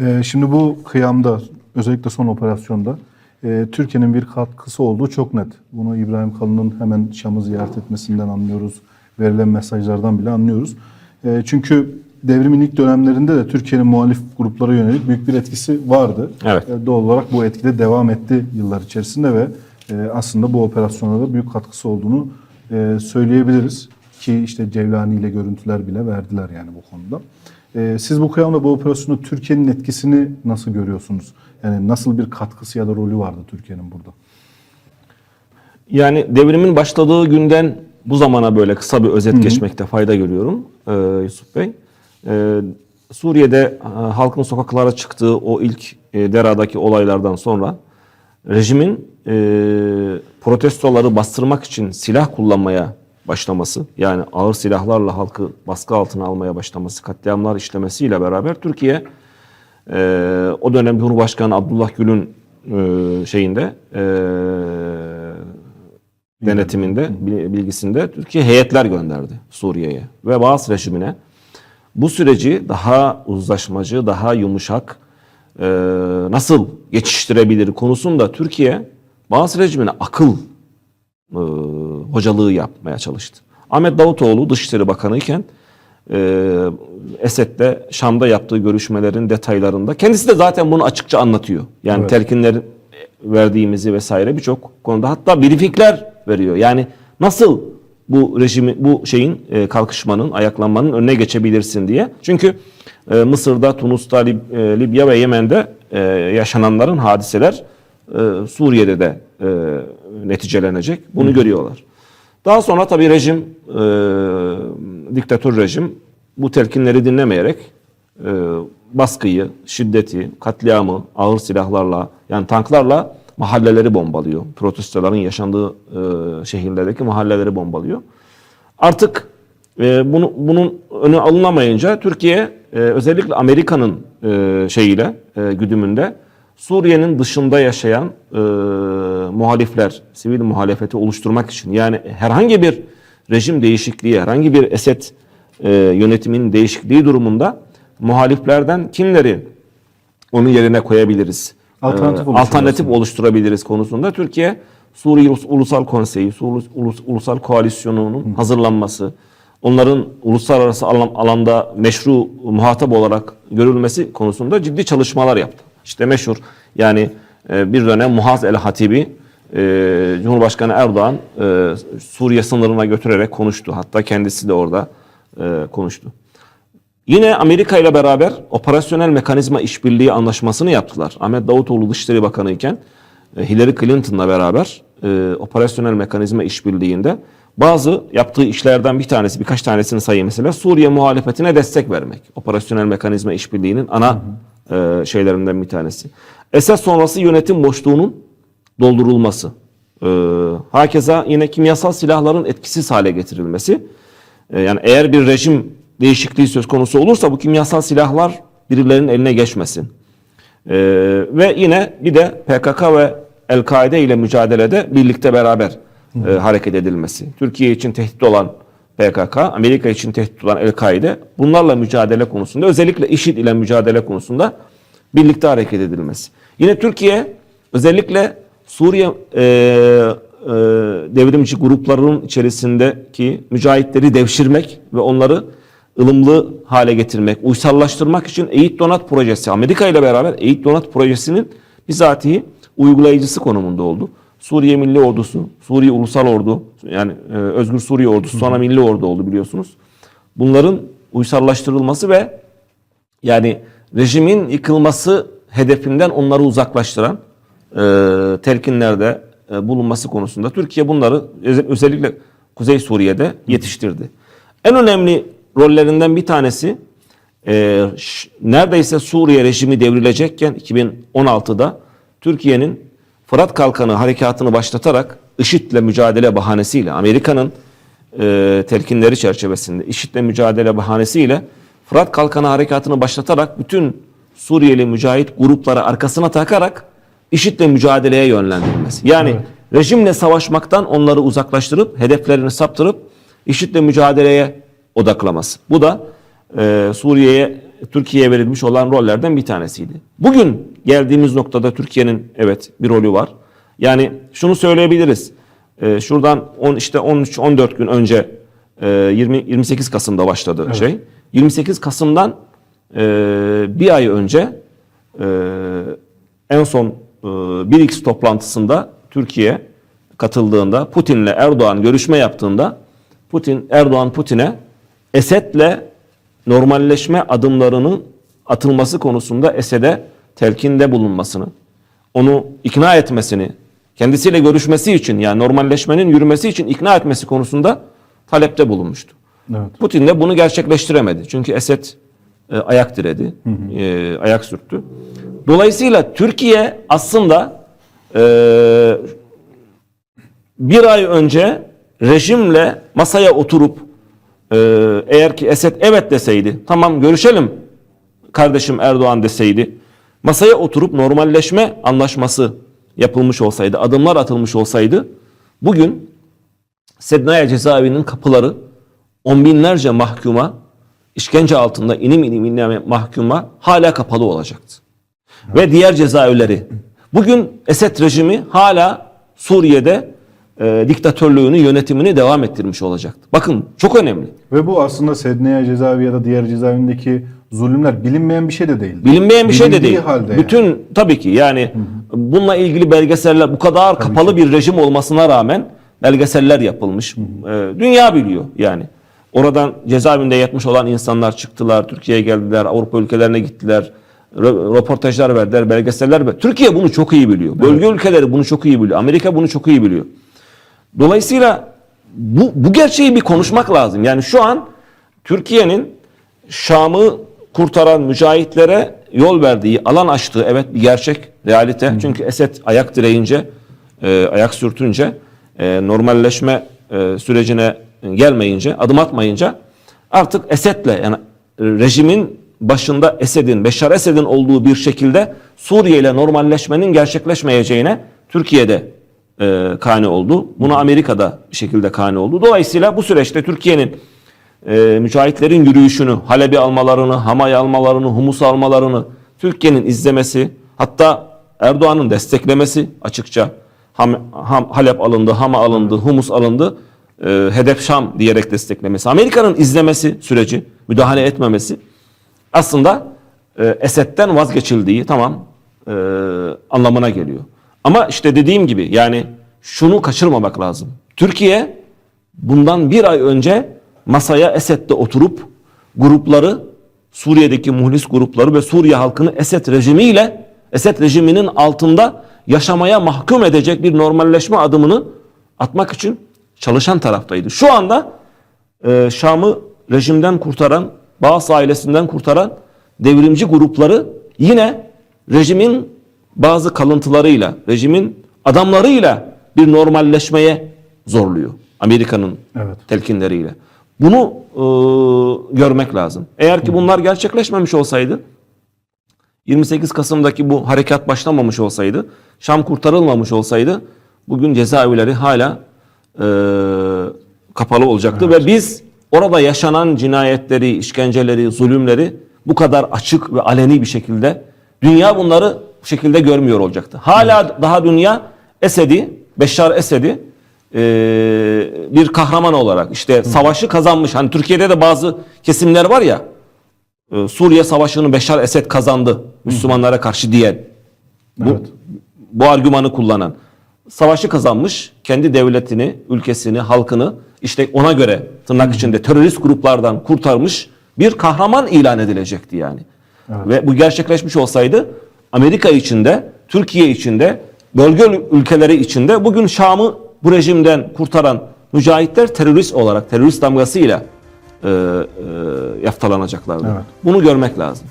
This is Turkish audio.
Ee, şimdi bu kıyamda özellikle son operasyonda e, Türkiye'nin bir katkısı olduğu çok net. Bunu İbrahim Kalın'ın hemen Şam'ı ziyaret etmesinden anlıyoruz. Verilen mesajlardan bile anlıyoruz. E, çünkü devrimin ilk dönemlerinde de Türkiye'nin muhalif gruplara yönelik büyük bir etkisi vardı. Evet. E, doğal olarak bu etkide devam etti yıllar içerisinde ve e, aslında bu operasyona da büyük katkısı olduğunu e, söyleyebiliriz. Ki işte Cevlani ile görüntüler bile verdiler yani bu konuda. E, siz bu kıyamda bu operasyonda Türkiye'nin etkisini nasıl görüyorsunuz? Yani nasıl bir katkısı ya da rolü vardı Türkiye'nin burada? Yani devrimin başladığı günden bu zamana böyle kısa bir özet geçmekte fayda görüyorum e, Yusuf Bey. E, Suriye'de e, halkın sokaklara çıktığı o ilk e, Dera'daki olaylardan sonra rejimin e, protestoları bastırmak için silah kullanmaya başlaması, yani ağır silahlarla halkı baskı altına almaya başlaması, katliamlar işlemesiyle beraber Türkiye e, o dönem Cumhurbaşkanı Abdullah Gül'ün e, şeyinde e, denetiminde, bil- bilgisinde Türkiye heyetler gönderdi Suriye'ye ve Bağız rejimine. Bu süreci daha uzlaşmacı, daha yumuşak e, nasıl geçiştirebilir konusunda Türkiye Bağız rejimine akıl e, hocalığı yapmaya çalıştı. Ahmet Davutoğlu Dışişleri Bakanı iken e, Esed'le Şam'da yaptığı görüşmelerin detaylarında kendisi de zaten bunu açıkça anlatıyor. Yani Evet. telkinler verdiğimizi vesaire birçok konuda hatta briefingler veriyor. Yani nasıl bu rejimi bu şeyin e, kalkışmanın ayaklanmanın önüne geçebilirsin diye. Çünkü e, Mısır'da, Tunus'ta, Lib- e, Libya ve Yemen'de e, yaşananların hadiseler e, Suriye'de de e, neticelenecek. Bunu görüyorlar. Daha sonra tabii rejim, e, diktatör rejim bu telkinleri dinlemeyerek e, baskıyı, şiddeti, katliamı ağır silahlarla yani tanklarla mahalleleri bombalıyor. Protestoların yaşandığı e, şehirlerdeki mahalleleri bombalıyor. Artık e, bunu bunun önü alınamayınca Türkiye e, özellikle Amerika'nın e, şeyiyle e, güdümünde Suriye'nin dışında yaşayan e, muhalifler, sivil muhalefeti oluşturmak için yani herhangi bir rejim değişikliği, herhangi bir Esed e, yönetiminin değişikliği durumunda muhaliflerden kimleri onun yerine koyabiliriz? Alternatif Ee, oluşturması. alternatif oluşturabiliriz konusunda Türkiye Suriye Ulus- Ulusal Konseyi, Ulus- Ulusal Koalisyonu'nun hazırlanması, onların uluslararası alan- alanda meşru muhatap olarak görülmesi konusunda ciddi çalışmalar yaptı. İşte meşhur yani e, bir dönem Muhaz el Hatibi e, Cumhurbaşkanı Erdoğan e, Suriye sınırına götürerek konuştu. Hatta kendisi de orada konuştu. Yine Amerika ile beraber operasyonel mekanizma işbirliği anlaşmasını yaptılar. Ahmet Davutoğlu Dışişleri Bakanı iken e, Hillary Clinton'la beraber operasyonel mekanizma işbirliğinde bazı yaptığı işlerden bir tanesi, birkaç tanesini sayayım mesela Suriye muhalefetine destek vermek. Operasyonel mekanizma işbirliğinin ana e, şeylerinden bir tanesi. Esad sonrası yönetim boşluğunun doldurulması. E, hakeza yine kimyasal silahların etkisiz hale getirilmesi. E, yani eğer bir rejim değişikliği söz konusu olursa bu kimyasal silahlar birilerinin eline geçmesin. E, ve yine bir de PKK ve El-Kaide ile mücadelede birlikte beraber e, hareket edilmesi. Türkiye için tehdit olan PKK, Amerika için tehdit olan El-Kaide bunlarla mücadele konusunda özellikle IŞİD ile mücadele konusunda birlikte hareket edilmesi. Yine Türkiye özellikle Suriye e, e, devrimci grupların içerisindeki mücahitleri devşirmek ve onları ılımlı hale getirmek, uysallaştırmak için Eğit Donat Projesi, Amerika ile beraber Eğit Donat Projesi'nin bizatihi uygulayıcısı konumunda oldu. Suriye Milli Ordusu, Suriye Ulusal Ordu, yani e, Özgür Suriye Ordusu, sonra Milli Ordu oldu biliyorsunuz. Bunların uysallaştırılması ve yani rejimin yıkılması hedefinden onları uzaklaştıran e, telkinlerde e, bulunması konusunda Türkiye bunları özel- özellikle Kuzey Suriye'de yetiştirdi. En önemli rollerinden bir tanesi e, neredeyse Suriye rejimi devrilecekken 2016'da Türkiye'nin Fırat Kalkanı harekatını başlatarak IŞİD'le mücadele bahanesiyle Amerika'nın e, telkinleri çerçevesinde IŞİD'le mücadele bahanesiyle Fırat Kalkanı harekatını başlatarak bütün Suriyeli mücahit grupları arkasına takarak IŞİD'le mücadeleye yönlendirilmesi. Yani rejimle savaşmaktan onları uzaklaştırıp hedeflerini saptırıp IŞİD'le mücadeleye odaklaması. Bu da e, Suriye'ye Türkiye'ye verilmiş olan rollerden bir tanesiydi. Bugün geldiğimiz noktada Türkiye'nin evet bir rolü var. Yani şunu söyleyebiliriz. Ee, şuradan 10 işte 13 14 gün önce e, 20 28 Kasım'da başladı şey. 28 Kasım'dan e, bir ay önce e, en son e, 1x toplantısında Türkiye katıldığında Putin'le Erdoğan görüşme yaptığında Putin Erdoğan Putin'e Esed'le normalleşme adımlarının atılması konusunda Esed'e telkinde bulunmasını, onu ikna etmesini, kendisiyle görüşmesi için yani normalleşmenin yürümesi için ikna etmesi konusunda talepte bulunmuştu. Evet. Putin de bunu gerçekleştiremedi. Çünkü Esed e, ayak diredi, e, ayak sürttü. Dolayısıyla Türkiye aslında e, bir ay önce rejimle masaya oturup e, eğer ki Esed evet deseydi, tamam görüşelim kardeşim Erdoğan deseydi, masaya oturup normalleşme anlaşması yapılmış olsaydı, adımlar atılmış olsaydı, bugün Sednaya cezaevinin kapıları on binlerce mahkuma işkence altında inim inim inim mahkuma hala kapalı olacaktı. Ve diğer cezaevleri. Bugün Esed rejimi hala Suriye'de e, diktatörlüğünü, yönetimini devam ettirmiş olacaktı. Bakın çok önemli. Ve bu aslında Sedneya cezaevi ya da diğer cezaevindeki zulümler bilinmeyen bir şey de değil. Bilinmeyen bir şey de Bilindiği değil. halde yani. Bütün tabii ki yani bununla ilgili belgeseller bu kadar kapalı bir rejim olmasına rağmen belgeseller yapılmış. Ee, dünya biliyor yani. Oradan cezaevinde yatmış olan insanlar çıktılar, Türkiye'ye geldiler, Avrupa ülkelerine gittiler. rö- Röportajlar verdiler, belgeseller ver. Türkiye bunu çok iyi biliyor. Bölge ülkeleri bunu çok iyi biliyor. Amerika bunu çok iyi biliyor. Dolayısıyla bu, bu gerçeği bir konuşmak lazım. Yani şu an Türkiye'nin Şam'ı kurtaran mücahitlere yol verdiği, alan açtığı evet bir gerçek, realite. Çünkü Esed ayak direyince, e, ayak sürtünce, e, normalleşme e, sürecine gelmeyince, adım atmayınca artık Esed'le yani e, rejimin başında Esed'in, Beşar Esed'in olduğu bir şekilde Suriye ile normalleşmenin gerçekleşmeyeceğine Türkiye'de e, kani oldu. Buna Amerika'da bir şekilde kani oldu. Dolayısıyla bu süreçte Türkiye'nin e, mücahitlerin yürüyüşünü, Halep'i almalarını, Hama'yı almalarını, Humus'u almalarını Türkiye'nin izlemesi, hatta Erdoğan'ın desteklemesi açıkça Ham, Ham- Halep alındı, Hama alındı, Humus alındı, e, hedef Şam diyerek desteklemesi, Amerika'nın izlemesi süreci, müdahale etmemesi aslında e, Esed'den vazgeçildiği tamam e, anlamına geliyor. Ama işte dediğim gibi yani şunu kaçırmamak lazım. Türkiye bundan bir ay önce masaya Esed'de oturup grupları Suriye'deki muhlis grupları ve Suriye halkını Esed rejimiyle Esed rejiminin altında yaşamaya mahkum edecek bir normalleşme adımını atmak için çalışan taraftaydı. Şu anda e, Şam'ı rejimden kurtaran, Bağız ailesinden kurtaran devrimci grupları yine rejimin bazı kalıntılarıyla, rejimin adamlarıyla bir normalleşmeye zorluyor. Amerika'nın Evet. telkinleriyle. Bunu e, görmek lazım. Eğer ki bunlar gerçekleşmemiş olsaydı 28 Kasım'daki bu harekat başlamamış olsaydı, Şam kurtarılmamış olsaydı bugün cezaevleri hala e, kapalı olacaktı ve biz orada yaşanan cinayetleri, işkenceleri, zulümleri bu kadar açık ve aleni bir şekilde dünya bunları bu şekilde görmüyor olacaktı. Hala daha dünya Esed'i, Beşar Esed'i e, bir kahraman olarak işte savaşı kazanmış. Hani Türkiye'de de bazı kesimler var ya e, Suriye Savaşı'nı Beşar Esed kazandı Müslümanlara karşı diyen. Bu, Evet. bu argümanı kullanan. Savaşı kazanmış, kendi devletini, ülkesini, halkını işte ona göre tırnak içinde terörist gruplardan kurtarmış bir kahraman ilan edilecekti yani. Ve bu gerçekleşmiş olsaydı Amerika içinde, Türkiye içinde, bölge ülkeleri içinde bugün Şam'ı bu rejimden kurtaran mücahitler terörist olarak, terörist damgasıyla e, e, yaftalanacaklardı. Evet. Bunu görmek lazım.